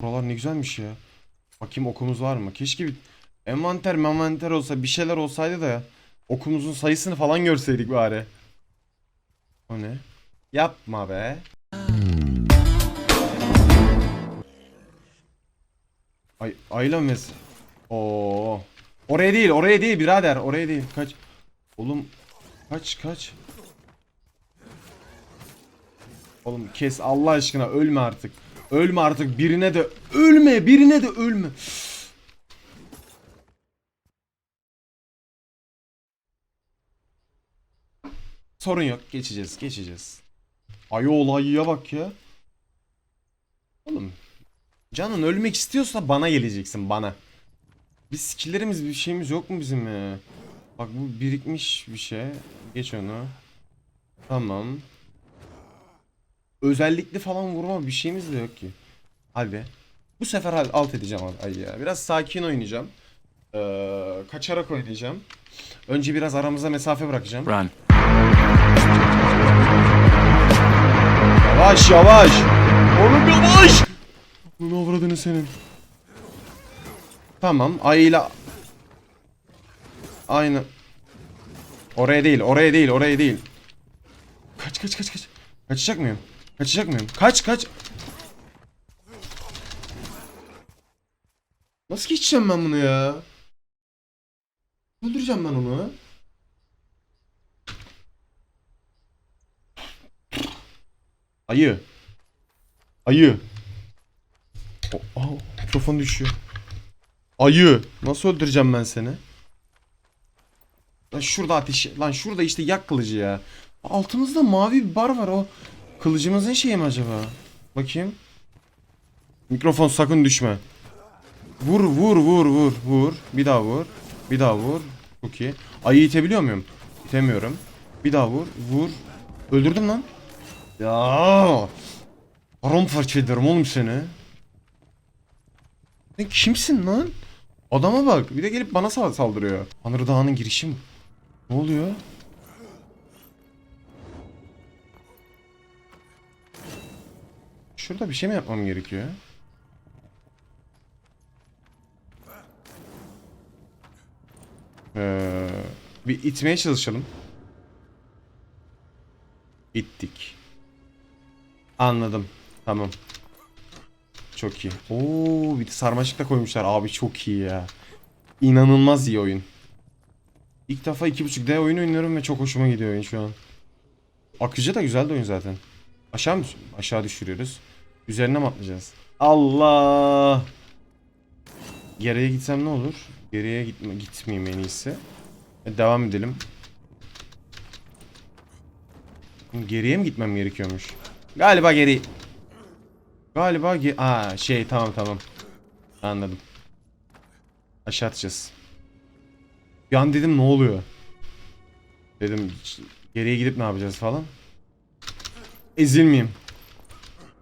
Buralar ne güzelmiş ya. Bakayım okumuz var mı? Keşke bir envanter envanter olsa bir şeyler olsaydı da okumuzun sayısını falan görseydik bari. O ne? Yapma be. Ay Ayla mes. Oo. Oraya değil, oraya değil birader. Oraya değil. Kaç. Oğlum kaç kaç. Oğlum kes Allah aşkına ölme artık. Ölme artık birine de ölme, birine de ölme. Sorun yok. Geçeceğiz, geçeceğiz. Ayol ayıya bak ya. Oğlum Canın ölmek istiyorsa bana geleceksin bana. Biz skilllerimiz bir şeyimiz yok mu bizim ya? Bak bu birikmiş bir şey. Geç onu. Tamam. Özellikli falan vurma bir şeyimiz de yok ki. Hadi. Bu sefer alt edeceğim abi. Ay ya. Biraz sakin oynayacağım. Ee, kaçarak oynayacağım. Önce biraz aramıza mesafe bırakacağım. Run. Yavaş yavaş. Oğlum yavaş. Ne avradını senin. Tamam ayıyla. Aynı. Oraya değil oraya değil oraya değil. Kaç kaç kaç kaç. Kaçacak mıyım? Kaçacak mıyım? Kaç kaç. Nasıl geçeceğim ben bunu ya? Öldüreceğim ben onu. Ayı. Ayı. O, aa, mikrofon düşüyor. Ayı. Nasıl öldüreceğim ben seni? Lan şurada ateş. Lan şurada işte yak kılıcı ya. Altımızda mavi bir bar var o. Kılıcımızın şeyi mi acaba? Bakayım. Mikrofon sakın düşme. Vur vur vur vur vur. Bir daha vur. Bir daha vur. Çok iyi. Ayı itebiliyor muyum? İtemiyorum. Bir daha vur. Vur. Öldürdüm lan. Ya. Paramparça ederim oğlum seni. Sen kimsin lan? Adama bak. Bir de gelip bana sal- saldırıyor. Anır Dağı'nın girişi? Ne oluyor? Şurada bir şey mi yapmam gerekiyor? Ee, bir itmeye çalışalım. İttik. Anladım. Tamam. Çok iyi. Oo, bir de sarmaşık da koymuşlar. Abi çok iyi ya. İnanılmaz iyi oyun. İlk defa 2.5D oyun oynuyorum ve çok hoşuma gidiyor oyun şu an. Akıcı da güzel de oyun zaten. Aşağı mı? Aşağı düşürüyoruz. Üzerine mi atlayacağız? Allah! Geriye gitsem ne olur? Geriye gitme, gitmeyeyim en iyisi. E, Devam edelim. Geriye mi gitmem gerekiyormuş? Galiba geri. Galiba ge Aa şey tamam tamam. Anladım. Aşağı atacağız. Bir an dedim ne oluyor? Dedim geriye gidip ne yapacağız falan. Ezilmeyeyim.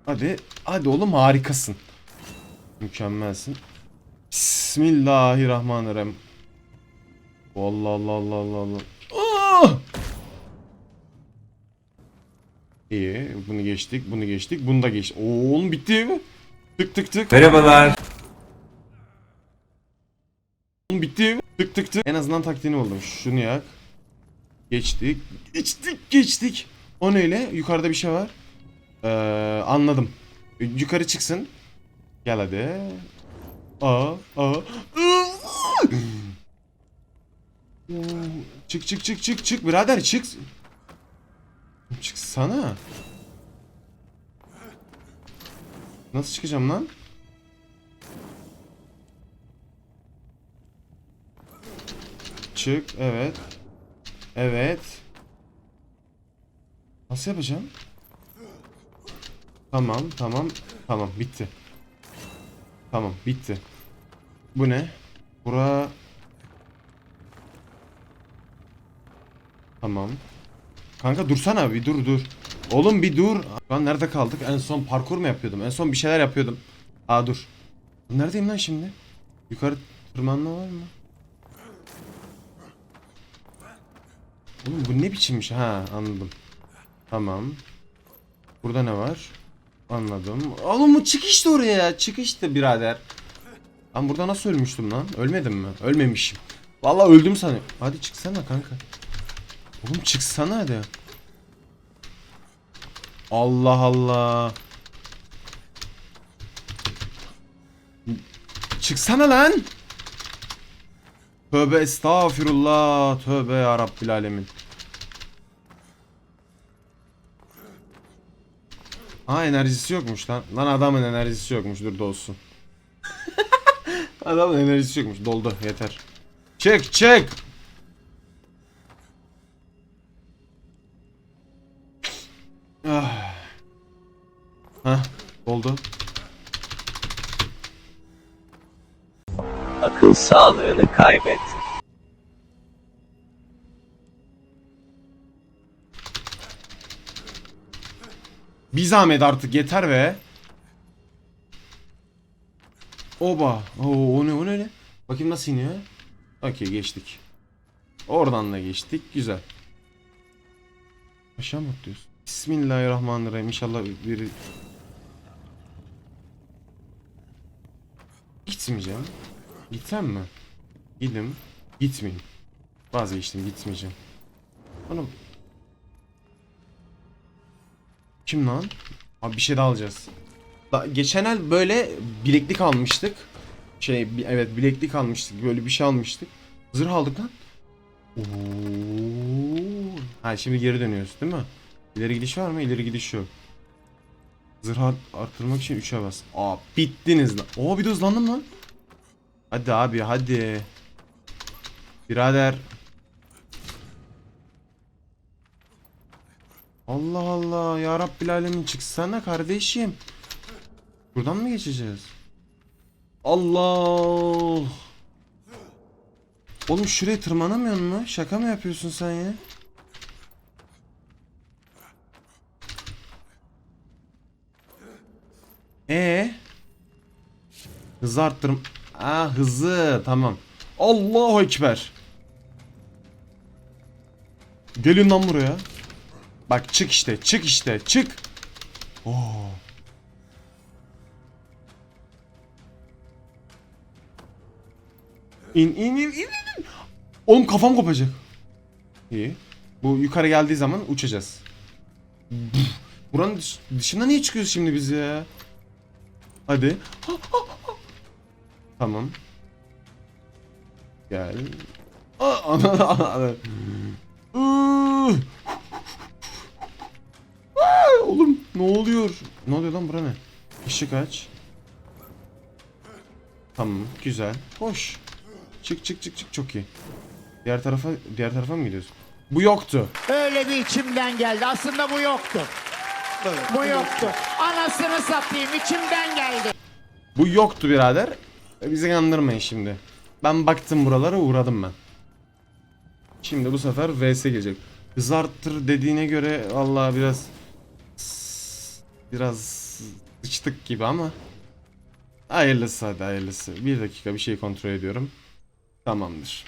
Hadi. Hadi oğlum harikasın. Mükemmelsin. Bismillahirrahmanirrahim. Allah Allah Allah Allah Allah. Ah! İyi. Bunu geçtik. Bunu geçtik. Bunu da geç. Oo, oğlum bitti mi? Tık tık tık. Merhabalar. Oğlum bitti mi? Tık tık tık. En azından taktiğini buldum. Şunu yak. Geçtik. Geçtik. Geçtik. O neyle? Yukarıda bir şey var. Ee, anladım. Yukarı çıksın. Gel hadi. Aa, aa. Çık çık çık çık çık birader çık. Çıksana. Nasıl çıkacağım lan? Çık evet. Evet. Nasıl yapacağım? Tamam tamam tamam bitti. Tamam bitti. Bu ne? Bura Tamam. Kanka dursana bir dur dur. Oğlum bir dur. Lan nerede kaldık? En son parkur mu yapıyordum? En son bir şeyler yapıyordum. Aa dur. Neredeyim lan şimdi? Yukarı tırmanma var mı? Oğlum bu ne biçimmiş? Ha anladım. Tamam. Burada ne var? Anladım. Oğlum çık işte oraya. Çık işte birader. Ben burada nasıl ölmüştüm lan? Ölmedim mi? Ölmemişim. Vallahi öldüm sanıyorum. Hadi çıksana kanka. Oğlum çıksana hadi. Allah Allah. Çıksana lan. Tövbe estağfirullah. Tövbe ya Rabbil alemin. Ha enerjisi yokmuş lan. Lan adamın enerjisi yokmuş. Dur dolsun. adamın enerjisi yokmuş. Doldu yeter. Çık çık. Ah. Hah doldu. Akıl sağlığını kaybet. Bir zahmet artık yeter be. Oba. Oo, o ne o ne ne? Bakayım nasıl iniyor? Okey geçtik. Oradan da geçtik. Güzel. Aşağı mı atlıyorsun? Bismillahirrahmanirrahim. İnşallah biri... Gitmeyeceğim. Gitsem mi? Gidim. Gitmeyeyim. Vazgeçtim gitmeyeceğim. Oğlum. Kim lan? Abi bir şey daha alacağız. Da, geçen el böyle bileklik almıştık. Şey evet bileklik almıştık. Böyle bir şey almıştık. Zırh aldık lan. Oo. Ha şimdi geri dönüyoruz değil mi? İleri gidiş var mı? İleri gidiş yok. Zırh art- arttırmak için 3'e bas. Aa bittiniz lan. Oo bir de hızlandım lan. Hadi abi hadi. Birader. Allah Allah ya Rabbil alemin çıksana kardeşim. Buradan mı geçeceğiz? Allah. Oğlum şuraya tırmanamıyor mu? Şaka mı yapıyorsun sen ya? E Hızı arttırım. Aa hızı tamam. Allahu ekber. Gelin lan buraya. Bak çık işte, çık işte, çık. Oo. İn in in in. in. Oğlum kafam kopacak. İyi. Bu yukarı geldiği zaman uçacağız. Buranın dış- dışına niye çıkıyoruz şimdi biz ya? Hadi. Tamam. Gel. Aa, ana, ana, ne oluyor? Ne oluyor lan bura ne? Işık aç. Tamam güzel. Hoş. Çık çık çık çık çok iyi. Diğer tarafa diğer tarafa mı gidiyoruz? Bu yoktu. Öyle bir içimden geldi. Aslında bu yoktu. Bu yoktu. Anasını satayım içimden geldi. Bu yoktu birader. E, Bizi kandırmayın şimdi. Ben baktım buralara uğradım ben. Şimdi bu sefer VS gelecek. Hız arttır dediğine göre vallahi biraz biraz sıçtık gibi ama hayırlısı hadi hayırlısı. Bir dakika bir şey kontrol ediyorum. Tamamdır.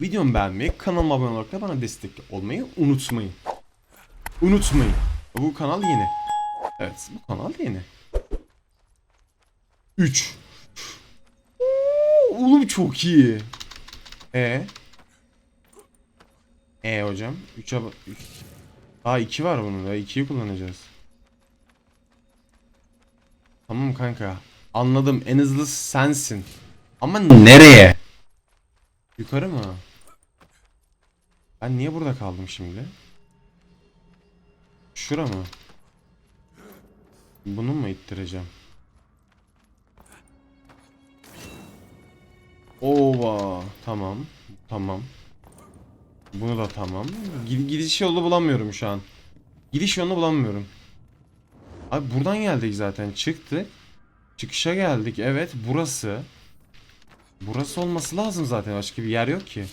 Videomu beğenmeyi, kanalıma abone olarak da bana destek olmayı unutmayın. Unutmayın. Bu kanal yeni. Evet bu kanal yeni. 3. Oğlum çok iyi. E. E hocam. 3'e bak. üç. Aa 2 var bunun da. 2'yi kullanacağız. Tamam kanka. Anladım. En hızlı sensin. Ama nereye? Yukarı mı? Ben niye burada kaldım şimdi? Şura mı? Bunu mu ittireceğim? Ova tamam tamam. Bunu da tamam. Gid- gidiş yolu bulamıyorum şu an. Gidiş yolunu bulamıyorum. Abi buradan geldik zaten çıktık. Çıkışa geldik evet burası. Burası olması lazım zaten başka bir yer yok ki.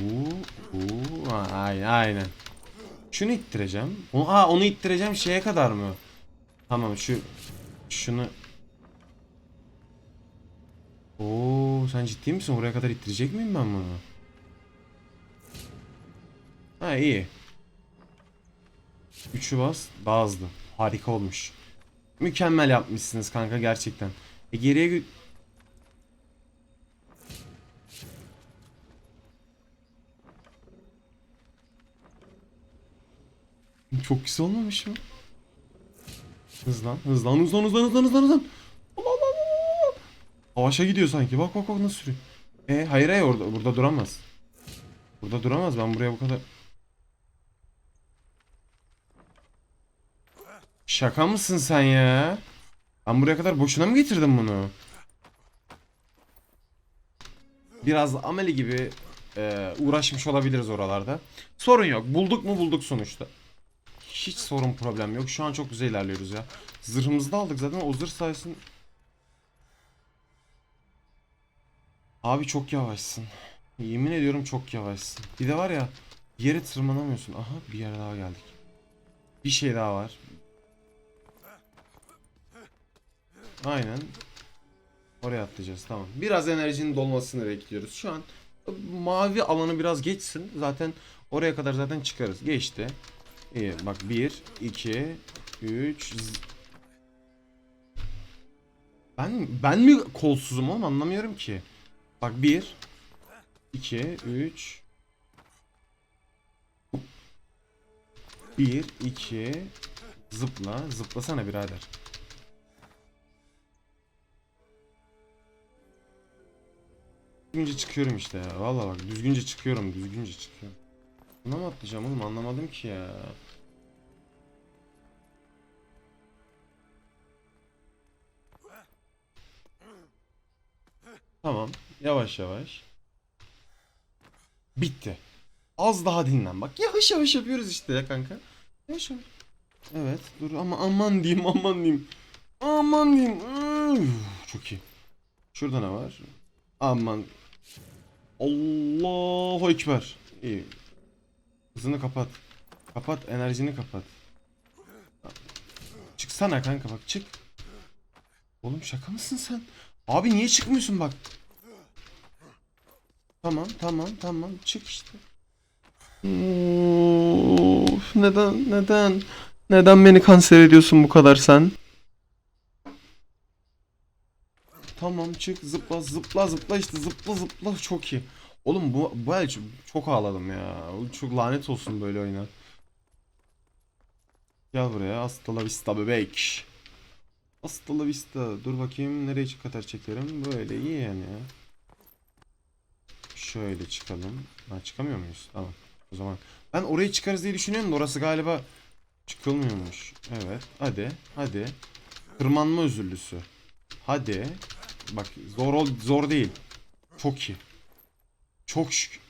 Bu, bu, ha, aynen. Şunu ittireceğim. O, aa, onu ittireceğim şeye kadar mı? Tamam şu şunu Oo sen ciddi misin? Oraya kadar ittirecek miyim ben bunu? Ha iyi. Üçü bas daha. Harika olmuş. Mükemmel yapmışsınız kanka gerçekten. E geriye Çok güzel olmamış mı? Hızlan, hızlan, hızlan, hızlan, hızlan, hızlan, hızlan. Allah Allah Allah. Havaşa gidiyor sanki. Bak bak bak nasıl sürüyor. E hayır hayır orada burada duramaz. Burada duramaz. Ben buraya bu kadar Şaka mısın sen ya? Ben buraya kadar boşuna mı getirdim bunu? Biraz ameli gibi e, uğraşmış olabiliriz oralarda. Sorun yok. Bulduk mu bulduk sonuçta. Hiç sorun problem yok. Şu an çok güzel ilerliyoruz ya. Zırhımızı da aldık zaten. O zırh sayesinde... Abi çok yavaşsın. Yemin ediyorum çok yavaşsın. Bir de var ya yere tırmanamıyorsun. Aha bir yere daha geldik. Bir şey daha var. Aynen. Oraya atlayacağız tamam. Biraz enerjinin dolmasını bekliyoruz. Şu an mavi alanı biraz geçsin. Zaten oraya kadar zaten çıkarız. Geçti. İyi bak 1, 2, 3 Ben ben mi kolsuzum oğlum anlamıyorum ki. Bak 1 2 3 1 2 zıpla zıplasana birader. Düzgünce çıkıyorum işte ya. Vallahi bak düzgünce çıkıyorum, düzgünce çıkıyorum. Buna mı atlayacağım oğlum anlamadım ki ya. Tamam, yavaş yavaş. Bitti. Az daha dinlen bak. Yavaş yavaş yapıyoruz işte ya kanka. Yavaş yavaş. Evet, dur ama aman diyeyim, aman diyeyim. Aman diyeyim. Çok iyi. Şurada ne var? Aman. Allahu Ekber. İyi. Hızını kapat. Kapat enerjini kapat. Çıksana kanka bak çık. Oğlum şaka mısın sen? Abi niye çıkmıyorsun bak. Tamam tamam tamam çık işte. Of, neden neden? Neden beni kanser ediyorsun bu kadar sen? Tamam çık zıpla zıpla zıpla işte zıpla zıpla çok iyi. Oğlum bu, bu el çok, ağladım ya. Çok lanet olsun böyle oyuna. Gel buraya hasta la vista bebek. Hasta la vista. Dur bakayım nereye kadar çekerim. Böyle iyi yani ya. Şöyle çıkalım. Ha, çıkamıyor muyuz? Tamam. O zaman. Ben orayı çıkarız diye düşünüyorum da orası galiba çıkılmıyormuş. Evet. Hadi. Hadi. Tırmanma özürlüsü. Hadi. Bak zor ol zor değil. Çok iyi. Çok şükür.